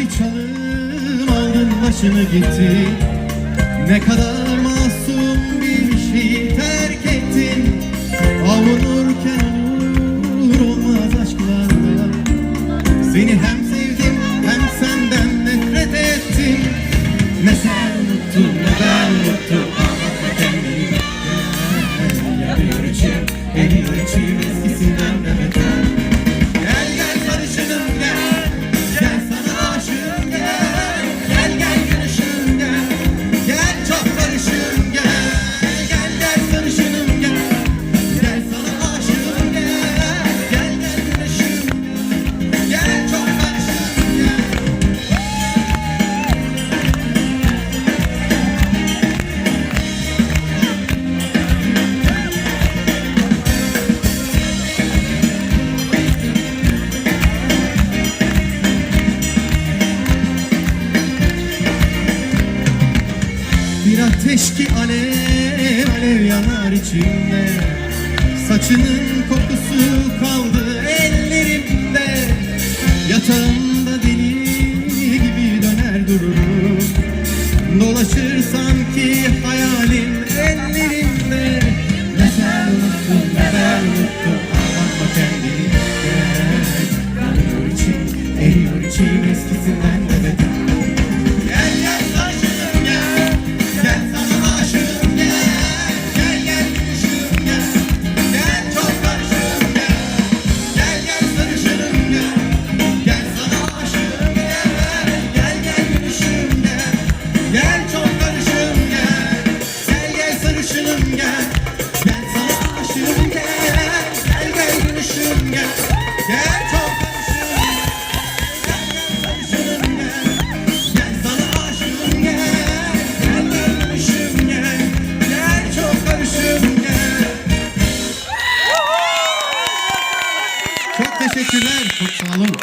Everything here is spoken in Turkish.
bir çalım aldın başını gitti. Ne kadar masum bir şeyi terk ettin. Avunurken olur olmaz aşklarla. Seni hem sevdim hem senden nefret ettim. Ne sen unuttun ne ben unuttum. Kendini. Yanıyor içim, eriyor içim eskisinden de Bir ateş ki alev alev yanar içimde. Saçının kokusu kaldı ellerimde. Yatağımda deli gibi döner dururum. Dolaşır sanki hayalim ellerimde. Ne sen unuttun ne ben unuttum Anlatma kendini Yanıyor içim, eriyor içim eskisinden de beter Çok teşekkürler. Çok sağ olun.